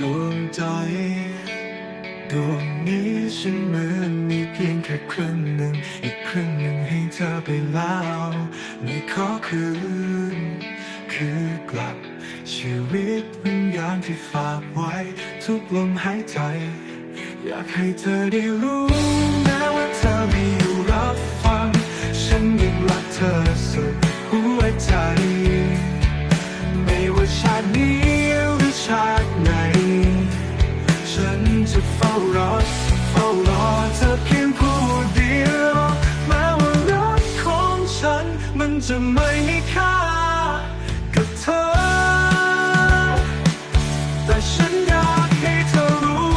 ดวงใจ ดวงนี้ฉันเหมือนมีเพียงแค่ครึ่งหนึ่ง อีกครึ่งหนึ่งให้เธอไปแล้วไม่ขอคืน คือกลับ ชีวิตวิญญาณที่ฝากไว้ ทุกลมหายใจ อยากให้เธอได้รู้แม้ว่าเธอม่ จะไม่มีค่ากับเธอ แต่ฉันอยากให้เธอรู้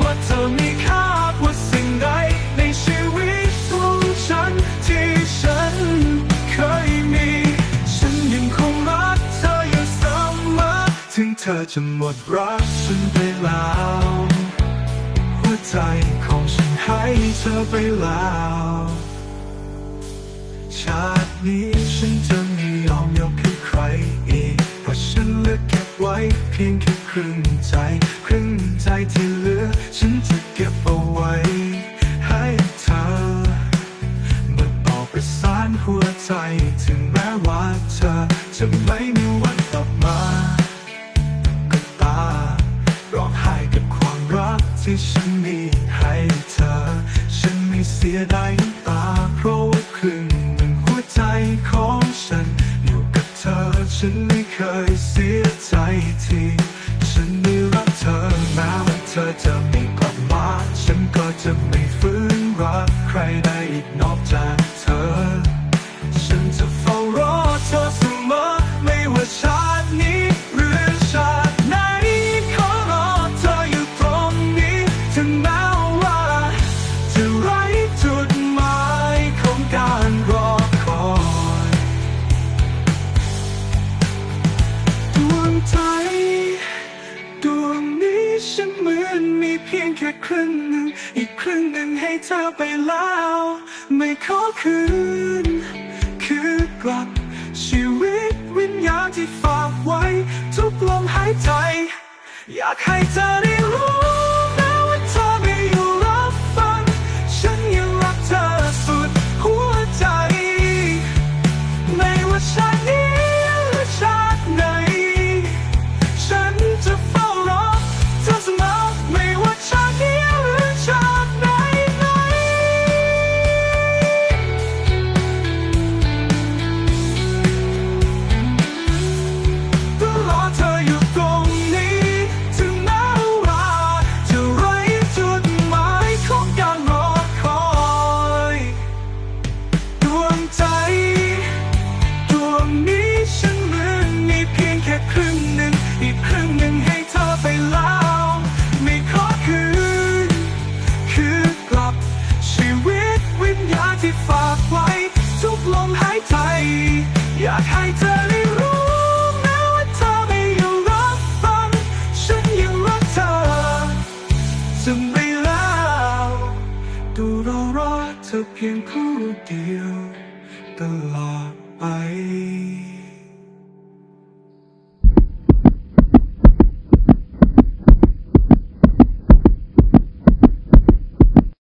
ว่าเธอมีค่ากว่าสิ่งใดในชีวิตของฉันที่ฉันเคยมี ฉันยังคงรักเธออยู่เสมอถึงเธอจะหมดรักฉันไปแล้วหัวใจของฉันให้เธอไปแล้ว ชาตินี้ฉันจะไม่ยอมยกให้ใครอีก เพราะฉันเลือกเก็บไว้เพียงแค่ครึ่งใจ ครึ่งใจที่เหลือ ฉันจะเก็บเอาไว้ ให้เธอเมื่อต่อประสานหัวใจ ถึงแม้ว่าเธอจะไม่มีวันกลับมา ก็ตาร้องไห้กับความรักที่ฉันมีให้เธอ ฉันไม่เสียดายน้ำตาเพราะว่าครึ่ง ของฉัน อยู่กับเธอฉันไม่เคยเสียใจที่ฉันไม่รักเธอแม้ว่าเธอจะไม่กลับมา ฉันก็จะไม่ฟื้นรักใครได้อีกนอก เพียงแค่ครึ่งหนึ่งอีกครึ่งหนึ่งให้เธอไปแล้ว ไม่ขอคืน คือกลับ ชีวิตวิญญาณที่ฝากไว้ ทุกลมหายใจ อยากให้เธอได้รู้ ที่ฝากไว้ ทุกลมหายใจ อยากให้เธอได้รู้แม้ว่าเธอไม่อยู่รับฟัง ฉันยังรักเธอจะไม่แล้วดูเรารอเธอเพียงผู้เดียว ตลอดไป